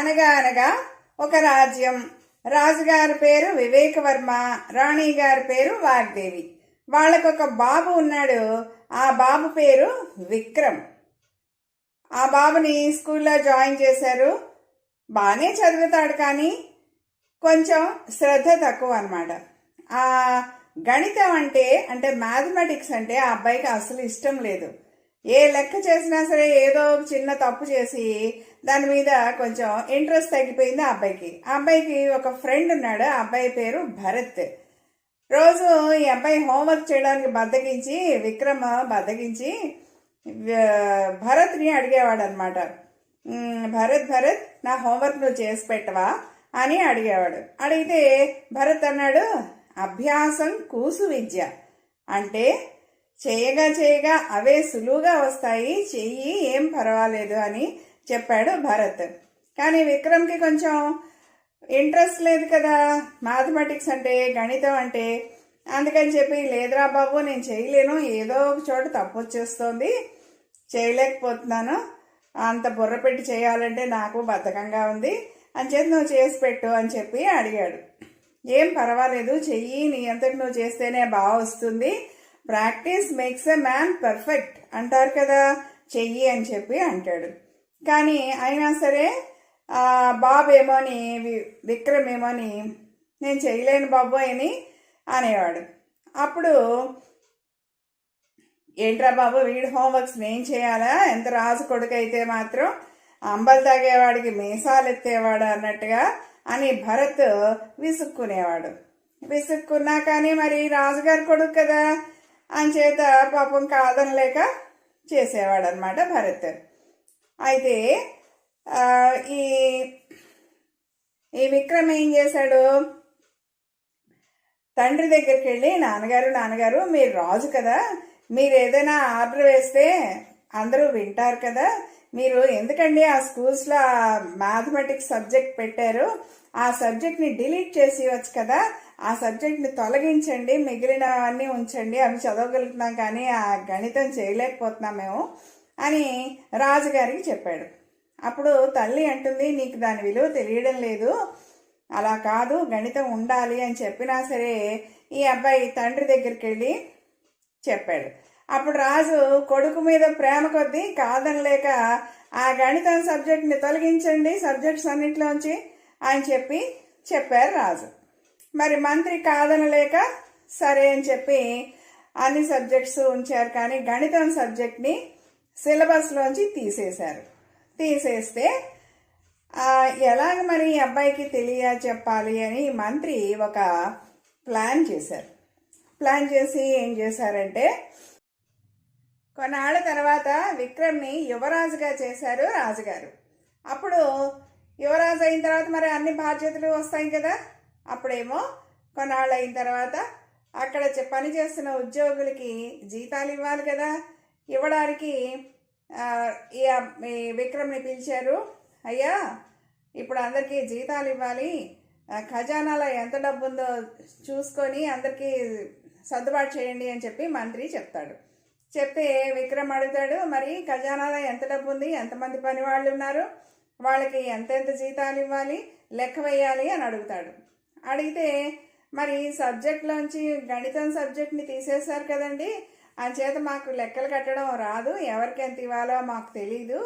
అనగా అనగా ఒక రాజ్యం. రాజుగారి పేరు వివేకవర్మ రాణి గారి పేరు వాగ్దేవి. వాళ్ళకు ఒక బాబు ఉన్నాడు ఆ బాబు పేరు విక్రమ్. ఆ బాబుని స్కూల్లో జాయిన్ చేశారు. బాగానే చదువుతాడు కానీ కొంచెం శ్రద్ధ తక్కువ అనమాట ఆ గణితం అంటే అంటే మ్యాథమెటిక్స్ అంటే ఆ అబ్బాయికి అసలు ఇష్టం లేదు. ఏ లెక్క చేసినా సరే ఏదో చిన్న తప్పు చేసి దాని మీద కొంచెం ఇంట్రెస్ట్ తగ్గిపోయింది ఆ అబ్బాయికి. ఆ అబ్బాయికి ఒక ఫ్రెండ్ ఉన్నాడు ఆ అబ్బాయి పేరు భరత్. రోజు ఈ అబ్బాయి హోంవర్క్ చేయడానికి బద్దకించి విక్రమ బద్దకించి భరత్ని అడిగేవాడు అనమాట భరత్ భరత్ నా హోంవర్క్ నువ్వు చేసి పెట్టవా? అని అడిగేవాడు. అడిగితే భరత్ అన్నాడు అభ్యాసం కూసు విద్య. అంటే చేయగా చేయగా అవే సులువుగా వస్తాయి చెయ్యి ఏం పర్వాలేదు అని చెప్పాడు భరత్. కానీ విక్రమ్కి కొంచెం ఇంట్రెస్ట్ లేదు కదా. మ్యాథమెటిక్స్ అంటే గణితం అంటే. అందుకని చెప్పి లేదురా బాబు నేను చేయలేను. ఏదో ఒక చోట తప్పు వచ్చేస్తోంది. చేయలేకపోతున్నాను. అంత బుర్ర పెట్టి చేయాలంటే నాకు బద్ధకంగా ఉంది. అని చెప్పి నువ్వు చేసి పెట్టు అని చెప్పి అడిగాడు. ఏం పర్వాలేదు. చెయ్యి. నీ అంతటి నువ్వు చేస్తేనే బాగా వస్తుంది. Practice makes a man perfect అంటారు కదా. చెయ్యి అని చెప్పి అంటాడు. కానీ అయినా సరే బాబేమో బాబు ఏమోని వి- విక్రమ్ ఏమోని నేను చేయలేను బాబు అని అనేవాడు. అప్పుడు ఏంట్రా బాబు వీడి హోంవర్క్స్ నేను చేయాలా? ఎంత రాజు కొడుకు అయితే మాత్రం అంబలు తాగేవాడికి మీసాలు ఎత్తేవాడు అన్నట్టుగా అని భరత్ విసుక్కునేవాడు. విసుక్కున్నా కానీ మరి రాజుగారి కొడుకు కదా అని చేత పాపం కాదనలేక చేసేవాడు అనమాట భరత్. అయితే ఈ ఈ విక్రమ్ ఏం చేశాడు? తండ్రి దగ్గరికి వెళ్ళి నాన్నగారు నాన్నగారు మీరు రాజు కదా మీరు ఏదైనా ఆర్డర్ వేస్తే అందరూ వింటారు కదా మీరు ఎందుకండి ఆ స్కూల్స్లో మ్యాథమెటిక్స్ సబ్జెక్ట్ పెట్టారు? ఆ సబ్జెక్ట్ని డిలీట్ చేసి ఇవ్వచ్చు కదా ఆ సబ్జెక్ట్ని తొలగించండి మిగిలినవన్నీ ఉంచండి అవి చదవగలుగుతున్నాం కానీ ఆ గణితం చేయలేకపోతున్నాం మేము. అని రాజుగారికి చెప్పాడు. అప్పుడు తల్లి అంటుంది నీకు దాని విలువ తెలియడం లేదు. అలా కాదు గణితం ఉండాలి అని చెప్పినా సరే ఈ అబ్బాయి తండ్రి దగ్గరికి వెళ్ళి చెప్పాడు. అప్పుడు రాజు కొడుకు మీద ప్రేమ కొద్దీ కాదనలేక ఆ గణితం సబ్జెక్ట్ని తొలగించండి సబ్జెక్ట్స్ అన్నింటిలోంచి అని చెప్పి చెప్పారు రాజు. మరి మంత్రి కాదనలేక సరే అని చెప్పి అన్ని సబ్జెక్ట్స్ ఉంచారు. కానీ గణితం సబ్జెక్ట్ని సిలబస్లోంచి తీసేశారు. తీసేస్తే ఎలాగ మరి అబ్బాయికి తెలియ చెప్పాలి అని మంత్రి ఒక ప్లాన్ చేశారు. ప్లాన్ చేసి ఏం చేశారంటే కొన్నాళ్ళ తర్వాత విక్రమ్ని యువరాజుగా చేశారు రాజుగారు. అప్పుడు యువరాజు అయిన తర్వాత మరి అన్ని బాధ్యతలు వస్తాయి కదా. అప్పుడేమో కొన్నాళ్ళు అయిన తర్వాత అక్కడ పని చేస్తున్న ఉద్యోగులకి జీతాలు ఇవ్వాలి కదా. ఇవ్వడానికి ఈ విక్రమ్ని పిలిచారు. అయ్యా ఇప్పుడు అందరికీ జీతాలు ఇవ్వాలి. ఖజానాలో ఎంత డబ్బు ఉందో చూసుకొని అందరికీ సర్దుబాటు చేయండి అని చెప్పి మంత్రి చెప్తాడు. చెప్తే విక్రమ్ అడుగుతాడు మరి ఖజానాలో ఎంత డబ్బు ఉంది ఎంతమంది పని వాళ్ళు ఉన్నారు? వాళ్ళకి ఎంతెంత జీతాలు ఇవ్వాలి? లెక్క వేయాలి అని అడుగుతాడు. అడిగితే మరి సబ్జెక్ట్లోంచి గణితం సబ్జెక్ట్ని తీసేశారు కదండి. అని చేత మాకు లెక్కలు కట్టడం రాదు ఎవరికి ఎంత ఇవ్వాలో మాకు తెలీదు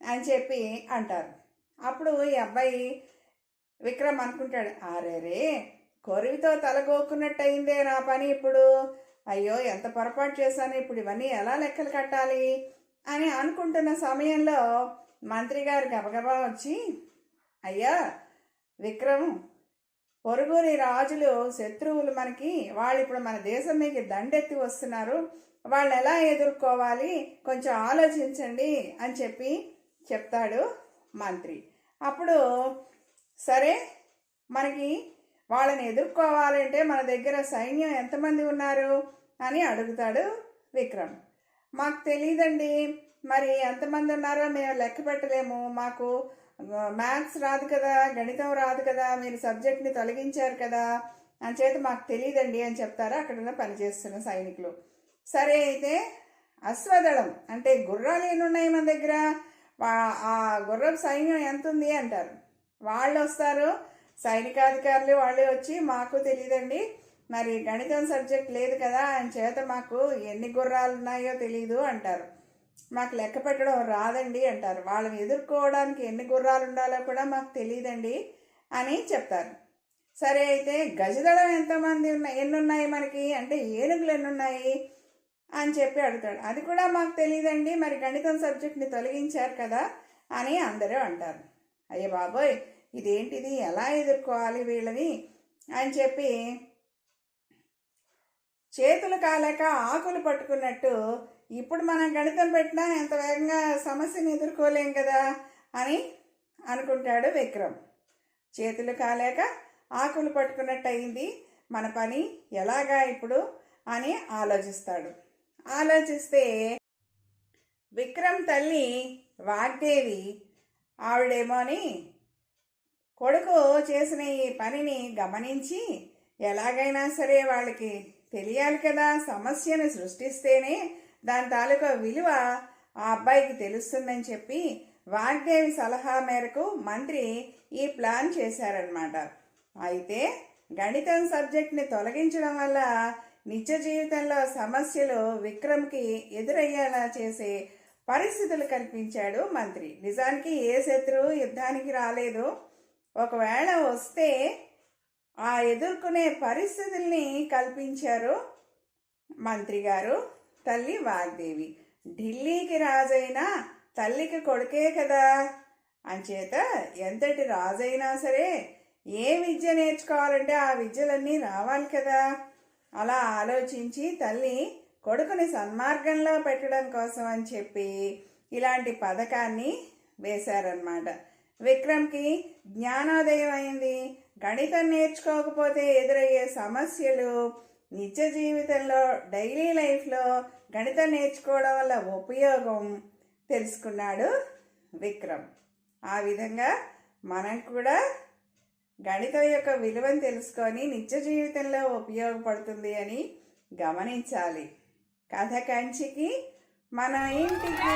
అని చెప్పి అంటారు. అప్పుడు ఈ అబ్బాయి విక్రమ్ అనుకుంటాడు అరేరే కొరివితో తలగోకున్నట్టు అయిందే నా పని ఇప్పుడు. అయ్యో ఎంత పొరపాటు చేశాను ఇప్పుడు ఇవన్నీ ఎలా లెక్కలు కట్టాలి? అని అనుకుంటున్న సమయంలో మంత్రి గారు గబగబా వచ్చి అయ్యా విక్రమ్ పొరుగురి రాజులు శత్రువులు మనకి వాళ్ళు ఇప్పుడు మన దేశం మీకు దండెత్తి వస్తున్నారు. వాళ్ళని ఎలా ఎదుర్కోవాలి? కొంచెం ఆలోచించండి అని చెప్పి చెప్తాడు మంత్రి. అప్పుడు సరే మనకి వాళ్ళని ఎదుర్కోవాలంటే మన దగ్గర సైన్యం ఎంతమంది ఉన్నారు? అని అడుగుతాడు విక్రమ్. మాకు తెలియదండి మరి ఎంతమంది ఉన్నారో మేము లెక్క పెట్టలేము. మాకు మ్యాథ్స్ రాదు కదా గణితం రాదు కదా మీరు సబ్జెక్ట్ని తొలగించారు కదా అని చేత మాకు తెలియదండి అని చెప్తారు. అక్కడ ఉన్న పనిచేస్తున్న సైనికులు. సరే అయితే అశ్వదళం అంటే గుర్రాలు ఎన్ని ఉన్నాయి మన దగ్గర? ఆ గుర్రపు సైన్యం ఎంత ఉంది అంటారు. వాళ్ళు వస్తారు. సైనికాధికారులు వాళ్ళు వచ్చి మాకు తెలియదండి మరి గణితం సబ్జెక్ట్ లేదు కదా అని చేత మాకు ఎన్ని గుర్రాలు ఉన్నాయో తెలియదు అంటారు. మాకు లెక్క పెట్టడం రాదండి అంటారు. వాళ్ళని ఎదుర్కోవడానికి ఎన్ని గుర్రాలు ఉండాలో కూడా మాకు తెలియదండి అని చెప్తారు. సరే అయితే గజదళం ఎంతమంది ఉన్నాయి ఎన్ని ఉన్నాయి మనకి? అంటే ఏనుగులు ఎన్ని ఉన్నాయి అని చెప్పి అడుగుతాడు. అది కూడా మాకు తెలియదండి మరి గణితం సబ్జెక్ట్ని తొలగించారు కదా అని అందరూ అంటారు. అయ్యే బాబోయ్ ఇదేంటిది? ఎలా ఎదుర్కోవాలి వీళ్ళని? అని చెప్పి చేతులు కాలేక ఆకులు పట్టుకున్నట్టు ఇప్పుడు మనం గణితం పెట్టినా ఎంత వేగంగా సమస్యను ఎదుర్కోలేం కదా అని అనుకుంటాడు విక్రమ్. చేతులు కాలేక ఆకులు పట్టుకున్నట్టు అయింది మన పని ఎలాగా ఇప్పుడు అని ఆలోచిస్తాడు. ఆలోచిస్తే విక్రమ్ తల్లి వాగ్దేవి ఆవిడేమోని కొడుకు చేసిన ఈ పనిని గమనించి ఎలాగైనా సరే వాళ్ళకి తెలియాలి కదా సమస్యను సృష్టిస్తేనే దాని తాలూకా విలువ ఆ అబ్బాయికి తెలుస్తుందని చెప్పి వాగ్దేవి సలహా మేరకు మంత్రి ఈ ప్లాన్ చేశారనమాట అయితే గణితం సబ్జెక్ట్ని తొలగించడం వల్ల నిత్య జీవితంలో సమస్యలు విక్రమ్కి ఎదురయ్యేలా చేసే పరిస్థితులు కల్పించాడు మంత్రి. నిజానికి ఏ శత్రువు యుద్ధానికి రాలేదు. ఒకవేళ వస్తే ఆ ఎదుర్కొనే పరిస్థితుల్ని కల్పించారు మంత్రి గారు. తల్లి వాగ్దేవి. ఢిల్లీకి రాజైన తల్లికి కొడుకే కదా. అంచేత ఎంతటి రాజైనా సరే ఏ విద్య నేర్చుకోవాలంటే ఆ విద్యలన్నీ రావాలి కదా. అలా ఆలోచించి తల్లి కొడుకుని సన్మార్గంలో పెట్టడం కోసం అని చెప్పి ఇలాంటి పథకాన్ని వేశారనమాట విక్రమ్కి జ్ఞానోదయం అయింది. గణితం నేర్చుకోకపోతే ఎదురయ్యే సమస్యలు నిత్య జీవితంలో డైలీ లైఫ్లో గణితం నేర్చుకోవడం వల్ల ఉపయోగం తెలుసుకున్నాడు విక్రమ్. ఆ విధంగా మనం కూడా గణితం యొక్క విలువను తెలుసుకొని నిత్య జీవితంలో ఉపయోగపడుతుంది అని గమనించాలి. కథ కంచికి మన ఇంటికి.